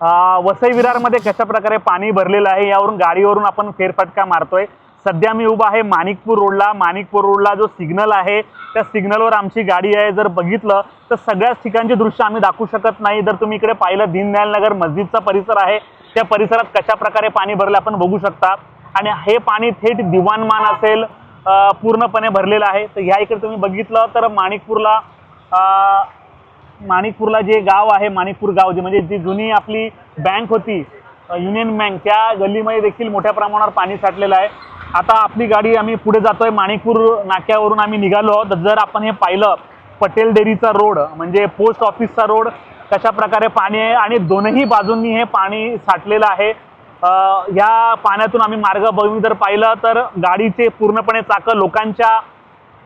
वसई विरारमध्ये कशा प्रकारे पाणी भरलेलं आहे यावरून गाडीवरून आपण फेरफटका मारतोय. सध्या मी उभा आहे माणिकपूर रोडला. माणिकपूर रोडला जो सिग्नल आहे त्या सिग्नलवर आमची गाडी आहे. जर बघितलं तर सगळ्याच ठिकाणचे दृश्य आम्ही दाखवू शकत नाही. जर तुम्ही इकडे पाहिलं दीनदयाल नगर मस्जिदचा परिसर आहे. त्या परिसरात कशा प्रकारे पाणी भरलं आपण बघू शकता. आणि हे पाणी थेट दिवाणमान असेल पूर्णपणे भरलेलं आहे. तर ह्या इकडे तुम्ही बघितलं तर माणिकपूरला माणिकपूरला जे गाव आहे माणिकपूर गाव जे म्हणजे जी जुनी आपली बँक होती युनियन बँक त्या गल्लीमध्ये देखील मोठ्या प्रमाणावर पाणी साठलेलं आहे. आता आपली गाडी आम्ही पुढे जातोय. माणिकपूर नाक्यावरून आम्ही निघालो आहोत. जर आपण हे पाहिलं पटेल डेअरीचा रोड म्हणजे पोस्ट ऑफिसचा रोड कशा प्रकारे पाणी आहे आणि दोनही बाजूंनी हे पाणी साठलेलं आहे. या पाण्यातून आम्ही मार्ग बघून जर पाहिलं तर गाडीचे पूर्णपणे चाकं लोकांच्या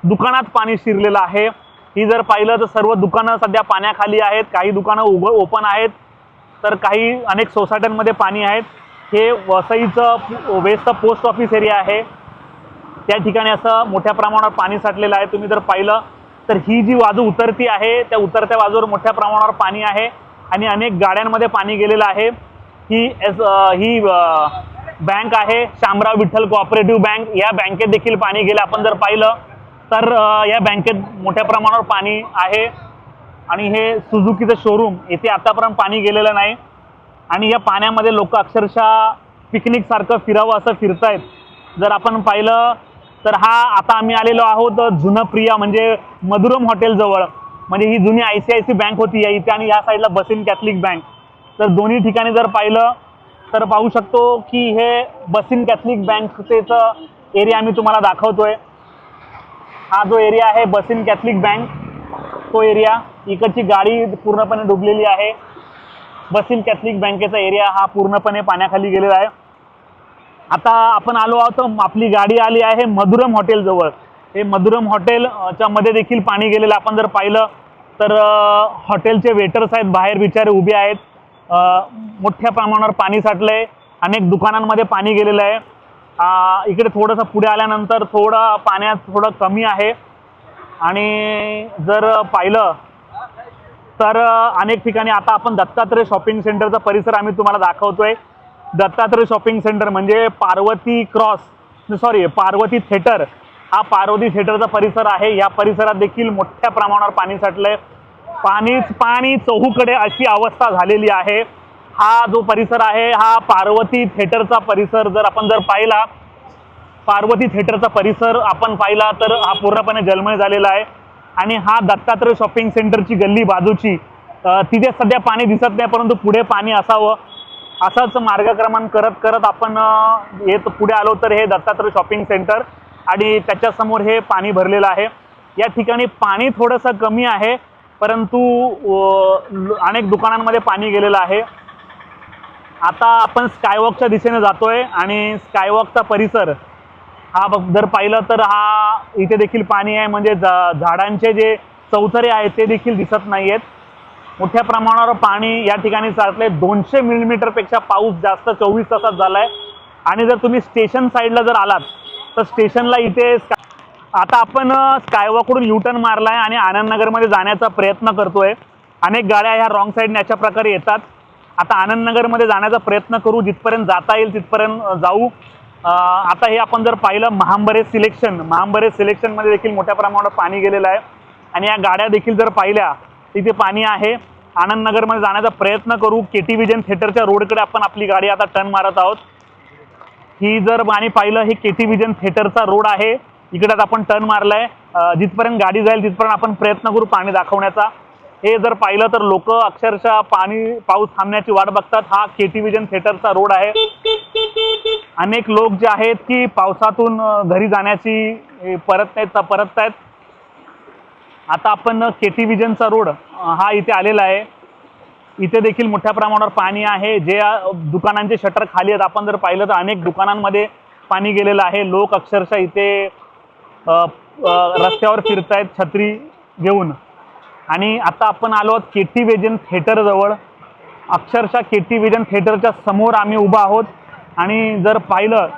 दुकानात पाणी शिरलेलं आहे. ही जर पाहिलं तर सर्व दुकानं सध्या पाण्याखाली आहेत काही दुकानं उघ ओपन आहेत तर काही अनेक सोसायट्यांमध्ये पाणी आहेत. हे वसईचं वेस्ट पोस्ट ऑफिस एरिया आहे. त्या ठिकाणी असं मोठ्या प्रमाणावर पाणी साठलेलं आहे. तुम्ही जर पाहिलं तर ही जी बाजू उतरती आहे त्या उतरत्या बाजूवर मोठ्या प्रमाणावर पाणी आहे आणि अनेक गाड्यांमध्ये पाणी गेलेलं आहे. ही एस ही बँक आहे शामराव विठ्ठल कोऑपरेटिव्ह बँक या बँकेत देखील पाणी गेलं. आपण जर पाहिलं तर या बँकेत मोठ्या प्रमाणावर पाणी आहे आणि हे सुझुकीचं शोरूम येथे आतापर्यंत पाणी गेलेलं नाही. आणि या पाण्यामध्ये लोक अक्षरशः पिकनिक सारखं फिरावं असं फिरतायत. जर आपण पाहिलं तर हा आता आम्ही आलेलो आहोत जुनं प्रिया म्हणजे मधुरम हॉटेल जवळ. म्हणजे ही जुनी I C I C bank होती या इथे आणि या साईडला बसिन कॅथलिक बँक तर दोन्ही ठिकाणी जर पाहिलं तर पाहू शकतो की हे बसिन कॅथलिक बँकचं एरिया आम्ही तुम्हाला दाखवतोय. हा जो एरिया आहे बसिन कॅथलिक बँक तो एरिया इकडची गाडी पूर्णपणे डुबलेली आहे. बसिन कॅथलिक बँकेचा एरिया हा पूर्णपणे पाण्याखाली गेलेला आहे. आता आपण आलो आहोत आपली गाडी आली आहे मधुरम हॉटेल जवळ. हे मधुरम हॉटेलच्या मध्ये देखील पाणी गेलेलं आपण जर पाहिलं तर हॉटेलचे वेटर्स आहेत बाहेर बिचारे उभे आहेत. मोठ्या प्रमाणावर पाणी साठलं आहे अनेक दुकानांमध्ये पाणी गेलेलं आहे. इकडे थोडंसं पुढे आल्यानंतर थोडं पाण्यात थोडं कमी आहे. आणि जर पाहिलं तर अनेक ठिकाणी आता आपण दत्तात्रय शॉपिंग सेंटरचा परिसर आम्ही तुम्हाला दाखवतोय. दत्तात्रय शॉपिंग सेंटर म्हणजे Parvati cross sorry Parvati theatre. हा पार्वती थिएटरचा परिसर आहे. या परिसरात देखील मोठ्या प्रमाणावर पाणी साठलंय. पाणीच पाणी चहूकडे अशी अवस्था झालेली आहे. हा जो परिसर आहे हा पार्वती थिएटरचा परिसर जर आपण जर पाहिला पार्वती थिएटरचा परिसर आपण पाहिला तर हा पूर्णपणे जलमय झालेला आहे. आणि हा दत्तात्रय शॉपिंग सेंटरची गल्ली बाजूची तिथे सध्या पाणी दिसत नाही परंतु पुढे पाणी असावं. असाच मार्गक्रमण करत करत आपण येत पुढे आलो तर हे दत्तात्रय शॉपिंग सेंटर आणि त्याच्यासमोर हे पाणी भरलेलं आहे. या ठिकाणी पाणी थोडंसं कमी आहे परंतु अनेक दुकानांमध्ये पाणी गेलेलं आहे. आता आपण स्कायवॉकच्या दिशेने जातोय आणि स्कायवॉकचा परिसर हा बघ जर पाहिलं तर हा इथे देखील पाणी आहे म्हणजे झा- झाडांचे जे चौथरे आहेत ते देखील दिसत नाही आहेत मोठ्या प्रमाणावर पाणी या ठिकाणी साठले दोनशे मिलीमीटरपेक्षा पाऊस जास्त चोवीस तासात झालाय. आणि जर तुम्ही स्टेशन साईडला जर आलात तर स्टेशनला इथे आता आपण स्कायवॉकडून युटर्न मारलाय आणि आनंदनगरमध्ये जाण्याचा प्रयत्न करतोय. अनेक गाड्या ह्या रॉंग साईडने अशा प्रकारे येतात. आता आनंदनगरमध्ये जाण्याचा प्रयत्न करू जिथपर्यंत जाता येईल तिथपर्यंत जाऊ. आता हे आपण जर पाहिलं महांबरे सिलेक्शन. महांबरे सिलेक्शनमध्ये देखील मोठ्या प्रमाणावर पाणी गेलेलं आहे. आणि या गाड्या देखील जर पाहिल्या तिथे पाणी आहे. आनंदनगरमध्ये जाण्याचा प्रयत्न करू. के टी विजन थिएटरच्या रोडकडे आपण आपली गाडी आता टर्न मारत आहोत. ही जर आणि पाहिलं हे के टी विजन थिएटरचा रोड आहे. इकडे आपण टर्न मारलाय. जिथपर्यंत गाडी जाईल तिथपर्यंत आपण प्रयत्न करू पाणी दाखवण्याचा. हे जर पाहिलं तर लोक अक्षरशः पाणी पाऊस थांबण्याची वाट बघतात. हा के टी विजन थिएटरचा रोड आहे. अनेक लोक जे आहेत की पावसातून घरी जाण्याची परत आहेत परत आहेत. आता आपण के टी व्हिजनचा रोड हा इथे आलेला आहे. इथे देखील मोठ्या प्रमाणावर पाणी आहे. जे दुकानांचे शटर खाली आहेत. आपण जर पाहिलं तर अनेक दुकानांमध्ये पाणी गेलेलं आहे. लोक अक्षरशः इथे रस्त्यावर फिरतायत छत्री घेऊन. आणि आता आपण आलो आहोत के टी विजन थिएटरजवळ अक्षरशः के टी विजन थिएटरच्या समोर आम्ही उभा आहोत. आणि जर पाहिलं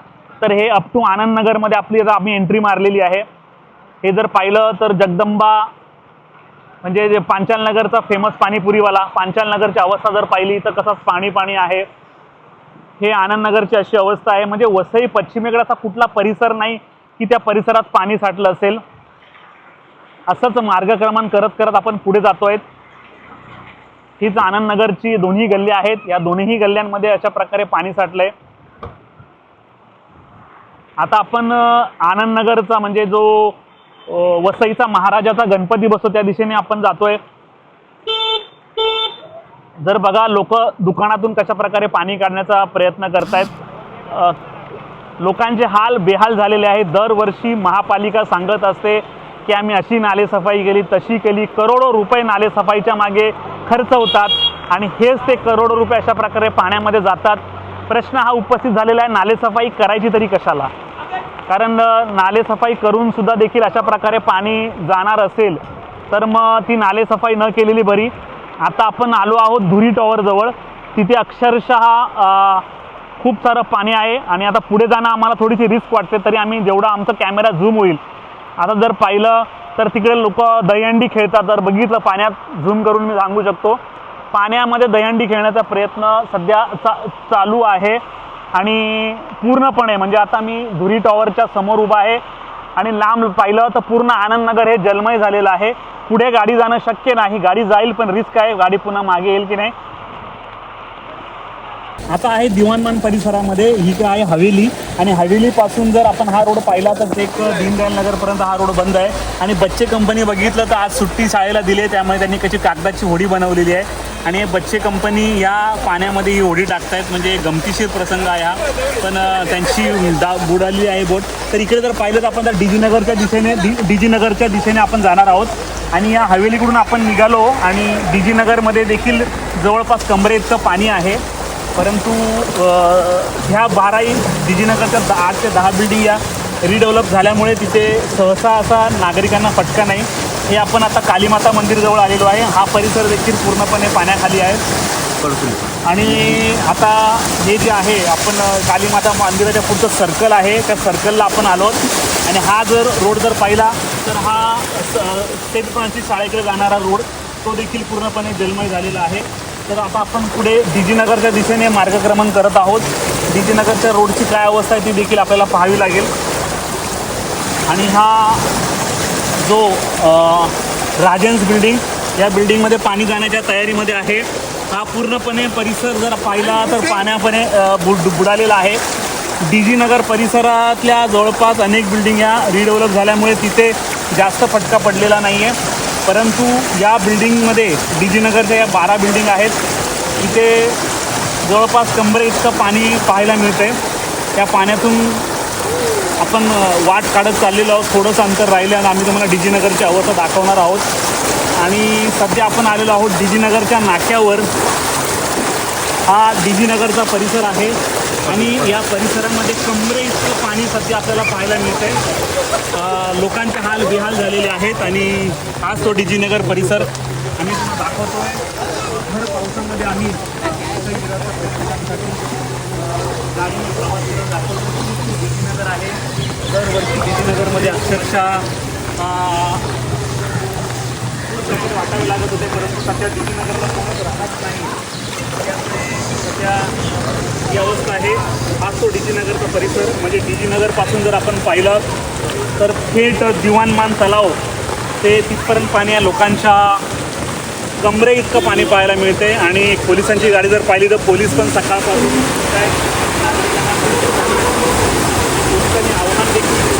तर हे अप टू आनंदनगरमध्ये आपली आता आम्ही एंट्री मारलेली आहे. हे जर पाहिलं तर जगदंबा म्हणजे जे पांचालनगरचा फेमस पाणीपुरीवाला पांचालनगरची अवस्था जर पाहिली तर कसं पाणी पाणी आहे. हे आनंदनगरची अशी अवस्था आहे. म्हणजे वसई पश्चिमेकडे असा कुठला परिसर नाही की त्या परिसरात पाणी साठलं असेल. असंच मार्गक्रमण करत करत आपण पुढे जातोय. हीच आनंदनगरची दोन्ही गल्ली आहेत. या दोन्ही गल्ल्यांमध्ये अशा प्रकारे पाणी साठलंय. आता आपण आनंदनगरचा म्हणजे जो वसईचा महाराजाचा गणपती बसतो त्या दिशेने आपण जातोय. जर बघा लोक दुकानातून कशा प्रकारे पाणी काढण्याचा प्रयत्न करतायत. लोकांचे हाल बेहाल झालेले आहेत. दरवर्षी महापालिका सांगत असते की आम्ही अशी नालेसफाई केली तशी केली. करोडो रुपये नालेसफाईच्या मागे खर्च होतात. आणि हेच ते करोडो रुपये अशा प्रकारे पाण्यामध्ये जातात. प्रश्न हा उपस्थित झालेला आहे नालेसफाई करायची तरी कशाला? कारण नालेसफाई करून सुद्धा देखील अशा प्रकारे पाणी जाणार असेल तर मग ती नालेसफाई न केलेली बरी. आता आपण आलो आहोत धुरी टॉवरजवळ तिथे अक्षरशः खूप सारं पाणी आहे. आणि आता पुढे जाणं आम्हाला थोडीशी रिस्क वाटते तरी आम्ही जेवढा आमचा कॅमेरा झूम होईल आता जर पाहिलं तर तिकडे लोक दहीहंडी खेळतात. जर बघितलं पाण्यात झूम करून मी सांगू शकतो. पाण्यामध्ये दहीहंडी खेळण्याचा प्रयत्न सध्या चा चालू आहे. आणि पूर्णपणे म्हणजे आता मी धुरी टॉवरच्या समोर उभा आहे. आणि लांब पाहिलं तर पूर्ण आनंदनगर हे जलमय झालेलं आहे. पुढे गाडी जाणं शक्य नाही. गाडी जाईल पण रिस्क आहे. गाडी पुन्हा मागे येईल की नाही? आता आहे दिवाणमान परिसरामध्ये ही काय आहे हवेली. आणि हवेलीपासून जर आपण हा रोड पाहिला तर एक दीनदयाल नगरपर्यंत हा रोड बंद आहे. आणि बच्चे कंपनी बघितलं तर आज सुट्टी शाळेला दिली आहे त्यामुळे त्यांनी कशी कागदाची होडी बनवलेली आहे. आणि बच्चे कंपनी या पाण्यामध्ये ही होडी टाकतायत म्हणजे गमतीशीर प्रसंग आहे हा. पण त्यांची दा बुडाली आहे बोट. तर इकडे जर पाहिलं तर आपण तर डीजीनगरच्या दिशेने डी डीजीनगरच्या दिशेने आपण जाणार आहोत. आणि या हवेलीकडून आपण निघालो आणि डीजीनगरमध्ये देखील जवळपास कमरे इतकं पाणी आहे. परंतु ह्या बाराही डिजीनगरच्या आठ ते दहा बिल्डिंग या रिडेव्हलप झाल्यामुळे तिथे सहसा असा नागरिकांना फटका नाही. हे आपण आता कालीमाता मंदिरजवळ आलेलो आहे. हा परिसर देखील पूर्णपणे पाण्याखाली आहे. आणि आता हे जे आहे आपण कालीमाता मंदिराच्या पुढचं सर्कल आहे. त्या सर्कलला आपण आलो आणि हा जर रोड जर पाहिला तर हा स्टेट फ्रान्सिस शाळेकडे जाणारा रोड तो देखील पूर्णपणे जलमय झालेला आहे. तर आता आपण पुढे डीजीनगरच्या दिशेने मार्गक्रमण करत आहोत. डीजीनगरच्या रोडची काय अवस्था आहे ती देखील आपल्याला पाहावी लागेल. आणि हा जो राजन्स बिल्डिंग या बिल्डिंगमध्ये पाणी जाण्याच्या तयारीमध्ये आहे. हा पूर्णपणे परिसर जर पाहिला तर पाण्यापणे बुड बुडालेला आहे. डी जी नगर परिसरातल्या जवळपास अनेक बिल्डिंग या रिडेव्हलप झाल्यामुळे तिथे जास्त फटका पडलेला नाही आहे परंतु या बिल्डिंगमध्ये डी जी नगरच्या या बारा बिल्डिंग आहेत. इथे जवळपास कंबरे इतकं पाणी पाहायला मिळते त्या पाण्यातून आपण वाट काढत चाललेलो आहोत. थोडंसं अंतर राहिलं आणि आम्ही तुम्हाला डिजीनगरची अवस्था दाखवणार आहोत. आणि सध्या आपण आलेलो आहोत डिजीनगरच्या नाक्यावर. हा डिजीनगरचा परिसर आहे. आणि या परिसरामध्ये कमरे इतकं पाणी सध्या आपल्याला पाहायला मिळते लोकांचे हाल बेहाल झालेले आहेत आणि आज तो डिजीनगर परिसर आम्ही तुम्हाला दाखवतोय भर पावसामध्ये आम्ही गाडीने प्रवास दाखवतो. डिजीनगर आहे. दरवर्षी डिजीनगरमध्ये अक्षरशः वाटावे लागत होते परंतु सध्या डिजीनगरला कोणच राहत नाही. सध्या ही अवस्था आहे. हाच तो डीजीनगरचा परिसर म्हणजे डीजीनगरपासून जर आपण पाहिलं तर थेट दिवाणमान तलाव ते तिथपर्यंत पाणी या लोकांच्या कमरे इतकं पाणी पाहायला मिळते. आणि पोलिसांची गाडी जर पाहिली तर पोलीस पण सकाळपासून काय? नागरिकांना आव्हान देखील